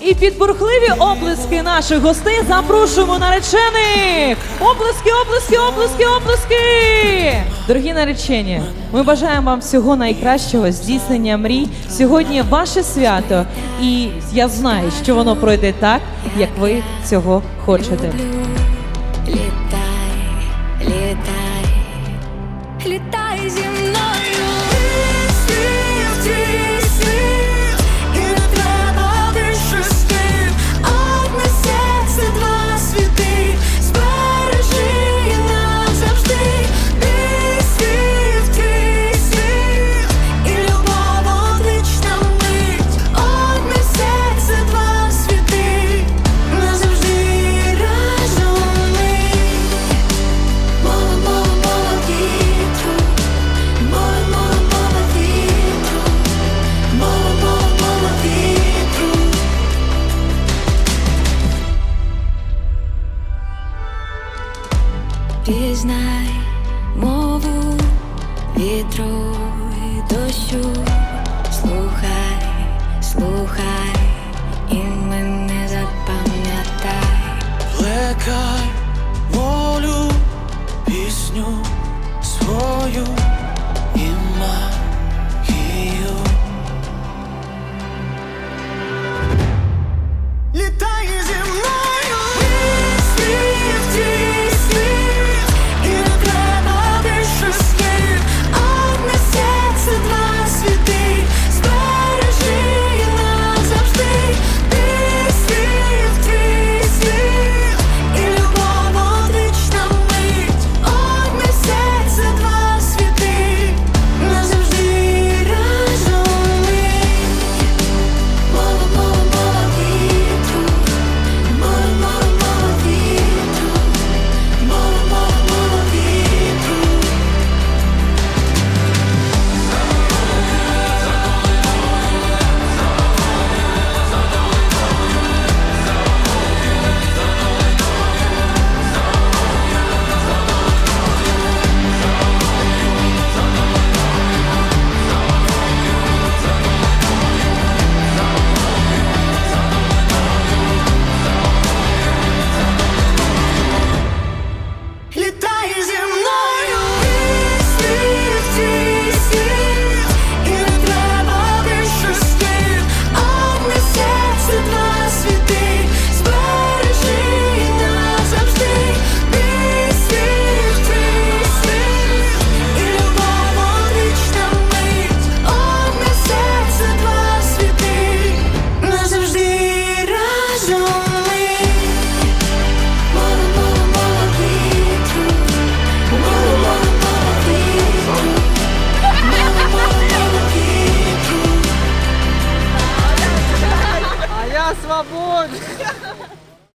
І під бурхливі облиски наших гостей запрошуємо наречених! Облиски, облиски, облиски, облески! Дорогі наречені, ми бажаємо вам всього найкращого здійснення мрій. Сьогодні ваше свято, і я знаю, що воно пройде так, як ви цього хочете. Літай, літай, літай зі мною. пізнай мову вітру і дощу. favor!